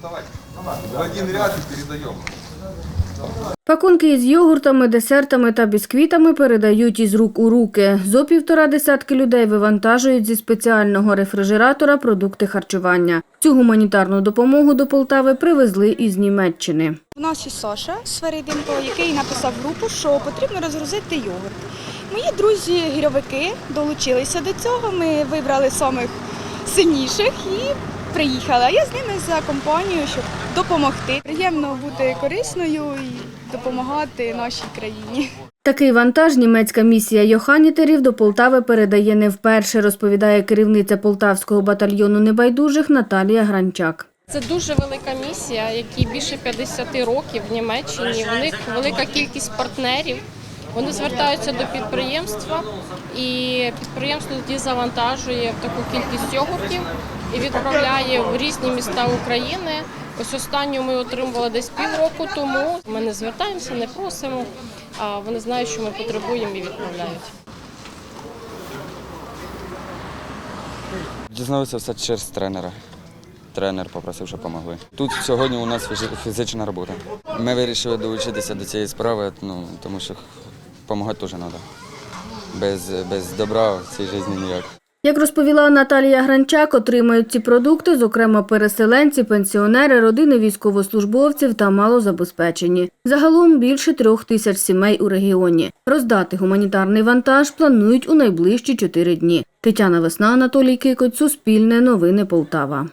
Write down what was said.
В один ряд и передаем. Пакунки із йогуртами, десертами та бісквітами передають із рук у руки. Зо півтора десятки людей вивантажують зі спеціального рефрижератора продукти харчування. Цю гуманітарну допомогу до Полтави привезли із Німеччини. У нас є Саша Свериденко, який написав групу, що потрібно розгрузити йогурт. Мої друзі гірьовики долучилися до цього. Ми вибрали самих сильніших і приїхали. А я з ними за компанію, щоб допомогти. Приємно бути корисною і допомагати нашій країні. Такий вантаж німецька місія Йоханітерів до Полтави передає не вперше, розповідає керівниця Полтавського батальйону небайдужих Наталія Гранчак. Це дуже велика місія, якій більше 50 років в Німеччині. У них велика кількість партнерів. Вони звертаються до підприємства, і підприємство тоді завантажує таку кількість йогуртів і відправляє в різні міста України. Ось останню ми отримували десь півроку тому. Ми не звертаємося, не просимо. А вони знають, що ми потребуємо і відправляють. Дізналися все через тренера. Тренер попросив, щоб допомогли. Тут сьогодні у нас фізична робота. Ми вирішили долучитися до цієї справи, ну, тому що допомагати теж треба. Без, без добра в цій житті ніяк. Як розповіла Наталія Гранчак, отримають ці продукти, зокрема переселенці, пенсіонери, родини військовослужбовців та малозабезпечені. Загалом більше трьох тисяч сімей у регіоні. Роздати гуманітарний вантаж планують у найближчі чотири дні. Тетяна Весна, Анатолій Кикоть, Суспільне, Новини Полтава.